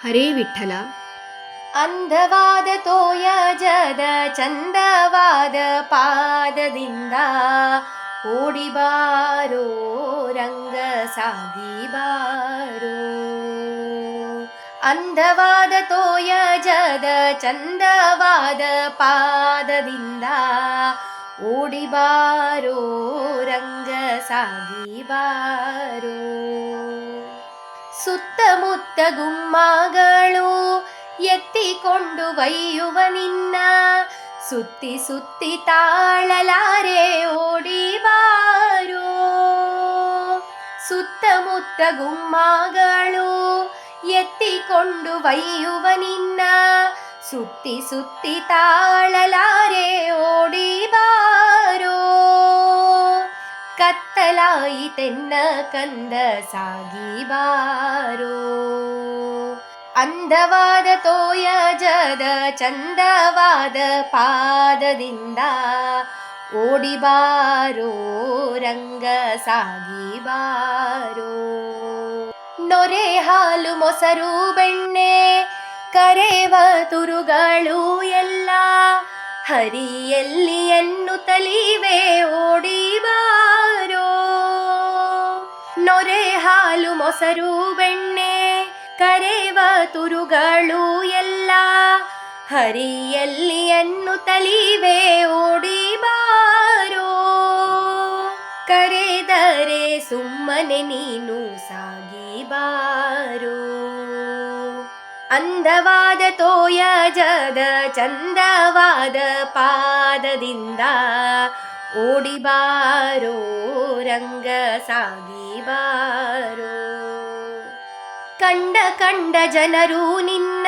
ಹರೇ ವಿಠಲ. ಅಂದವಾದ ತೋಯಜದ ಚಂದವಾದ ಪಾದದಿಂದ ಓಡಿಬಾರೋ ರಂಗ ಸಾಗಿಬಾರೋ ತೋಯ ತೋಯಜದ ಚಂದವಾದ ಪಾದದಿಂದ ಓಡಿಬಾರೋ ರಂಗ ಸಾಗಿಬಾರೋ ಸುತ್ತಮುತ್ತ ಗುಮ್ಮಗಳು ಎತ್ತಿಕೊಂಡು ಒಯ್ಯುವ ನಿನ್ನ. ಸುತ್ತಿ ಸುತ್ತಿ ತಾಳಲಾರೆ ಓಡಿಬಾರೋ. ಸುತ್ತಮುತ್ತ ಗುಮ್ಮಗಳು ಎತ್ತಿಕೊಂಡು ಒಯ್ಯುವ ನಿನ್ನ. ಸುತ್ತಿ ಸುತ್ತಿ ತಾಳಲಾರೆ ಓಡಿಬಾರೋ. ಕತ್ತಲಾಯಿತೆನ್ನ ಕಂದ ಸಾಗಿಬಾರೋ ಅಂದವಾದ ತೋಯಜದ ಚಂದವಾದ ಪಾದದಿಂದ ಓಡಿಬಾರೋ ರಂಗ ಸಾಗಿಬಾರೋ ನೊರೆ ಹಾಲು ಮೊಸರು ಬೆಣ್ಣೆ, ಕರೆವ ತುರುಗಳು ಎಲ್ಲ, ಹರಿಯಲ್ಲಿ ಎನ್ನುತ್ತಲಿವೆ ಓಡಿಬಾರೋ ನೊರೆ ಹಾಲು ಮೊಸರು ಬೆಣ್ಣೆ, ಕರೆವ ತುರುಗಳು ಎಲ್ಲ. ಹರಿಯಲ್ಲಿಯನ್ನು ಹರಿಯಲ್ಲಿ ಓಡಿ ಬಾರೋ ಕರೆದರೆ ಸುಮ್ಮನೆ ನೀನು ಸಾಗಿಬಾರೋ. ಅಂದವಾದ ತೋಯಜದ ಚಂದವಾದ ಪಾದದಿಂದ ಓಡಿಬಾರೋ ರಂಗ ಸಾಗಿಬಾರೋ ಕಂಡ ಕಂಡ ಜನರು ನಿನ್ನ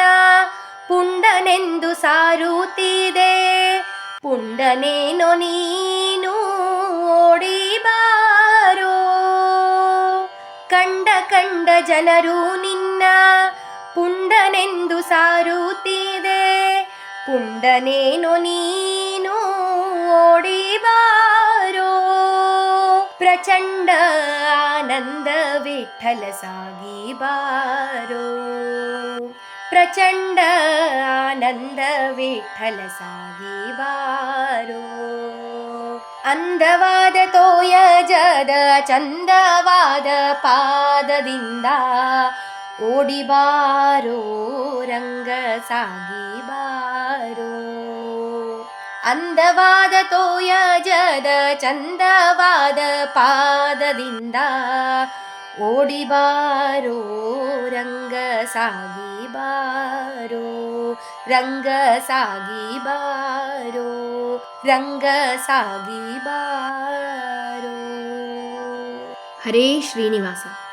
ಪುಂಡನೆಂದು ಸಾರುತ್ತಿದೆ. ಪುಂಡನೇನೋ ನೀನು ಓಡಿಬಾರೋ ಕಂಡ ಕಂಡ ಜನರು ನಿನ್ನ ಪುಂಡನೆಂದು ಸಾರುತ್ತಿದೆ. ಪುಂಡನೇನೋ ನೀನು ಓಡಿಬಾರೋ प्रचण्ड आनन्द विठ्ठल सागी बारो। प्रचण्ड आनन्द विठ्ठल सागी बारो। अन्धवाद तोय जद चन्दवाद पाददिन्द ओडिबारो रङ्ग सागी बारो। ಅಂದವಾದ ತೋಯಜದ ಚಂದವಾದ ಪಾದದಿಂದ ಓಡಿಬಾರೋ ರಂಗ ಸಾಗಿಬಾರೋ ರಂಗ ಸಾಗಿಬಾರೋ ರಂಗ ಸಾಗಿಬಾರೋ ಹರೇ ಶ್ರೀನಿವಾಸ.